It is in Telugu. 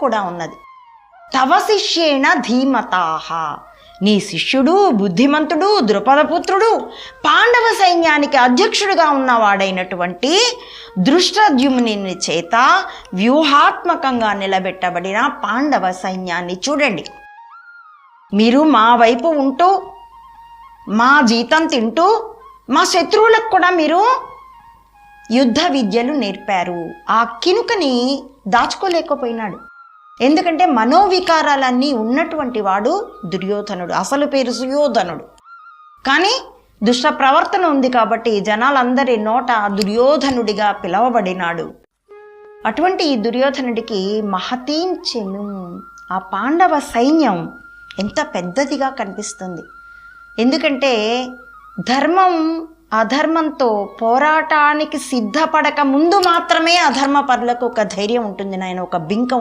కూడా ఉన్నది. తవ శిష్యేణ ధీమతాహ నీ శిష్యుడు బుద్ధిమంతుడు ద్రుపదపుత్రుడు పాండవ సైన్యానికి అధ్యక్షుడుగా ఉన్నవాడైనటువంటి దృష్టద్యుమ్ని చేత వ్యూహాత్మకంగా నిలబెట్టబడిన పాండవ సైన్యాన్ని చూడండి. మీరు మా వైపు ఉంటూ మా జీతం తింటూ మా శత్రువులకు కూడా మీరు యుద్ధ విద్యలు నేర్పారు. ఆ కినుకని దాచుకోలేకపోయినాడు. ఎందుకంటే మనోవికారాలన్నీ ఉన్నటువంటి వాడు దుర్యోధనుడు అసలు పేరు సుయోధనుడు. కానీ దుష్ట ప్రవర్తన ఉంది కాబట్టి జనాలందరి నోట దుర్యోధనుడిగా పిలవబడినాడు. అటువంటి ఈ దుర్యోధనుడికి మహతీంచెను ఆ పాండవ సైన్యం ఎంత పెద్దదిగా కనిపిస్తుంది. ఎందుకంటే ధర్మం అధర్మంతో పోరాటానికి సిద్ధపడక ముందు మాత్రమే అధర్మ పరులకు ఒక ధైర్యం ఉంటుంది నాయన ఒక బింక